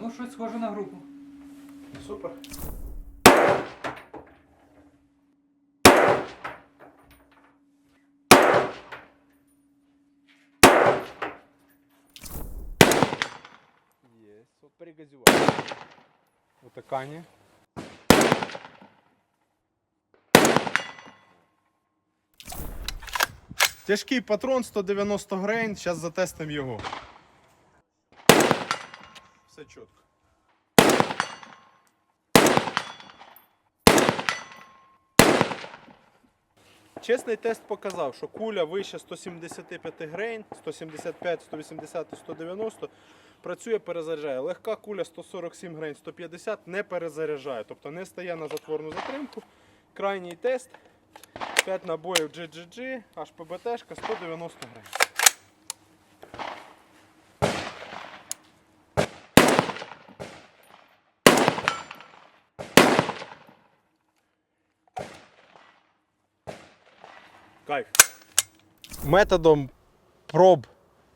Ну, щось схоже на групу. Супер. Есть. Вот перегазевать. Утыкание. Тяжкий патрон 190 грейн, зараз затестимо його. Все чітко. Чесний тест показав, що куля вище 175 грейн, 175, 180 і 190 працює, перезаряджає. Легка куля 147 грейн, 150 не перезаряджає, тобто не стає на затворну затримку. Крайній тест 5 набоїв GGG, HPBT 190 грейн. Кайф. Методом проб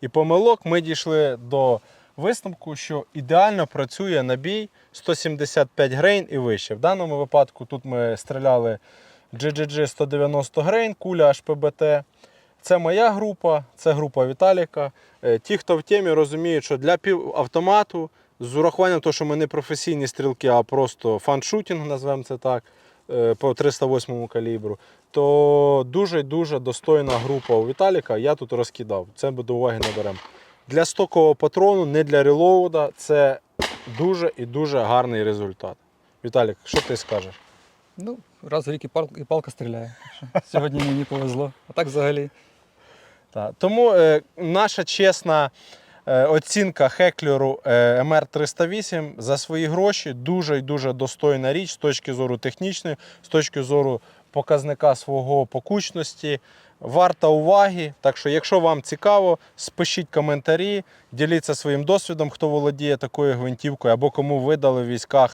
і помилок ми дійшли до висновку, що ідеально працює набій 175 грейн і вище. В даному випадку тут ми стріляли GGG 190 грейн, куля HPBT. Це моя група, це група Віталіка. Е, Ті, хто в темі, розуміють, що для півавтомату, з урахуванням того, що ми не професійні стрілки, а просто фаншутінг, назвемо це так, по 308 калібру, то дуже-дуже достойна група у Віталіка. Я тут розкидав. Це ми до уваги не беремо. Для стокового патрону, не для релоуда, це дуже і дуже гарний результат. Віталік, що ти скажеш? Ну, раз в рік і, пал, і палка стріляє. Сьогодні мені повезло. А так взагалі. Так. Тому е, наша чесна е, оцінка Хеклеру е, МР-308 за свої гроші дуже і дуже достойна річ з точки зору технічної, з точки зору показника свого покучності. Варта уваги. Так що, якщо вам цікаво, спишіть коментарі, діліться своїм досвідом, хто володіє такою гвинтівкою або кому видали в військах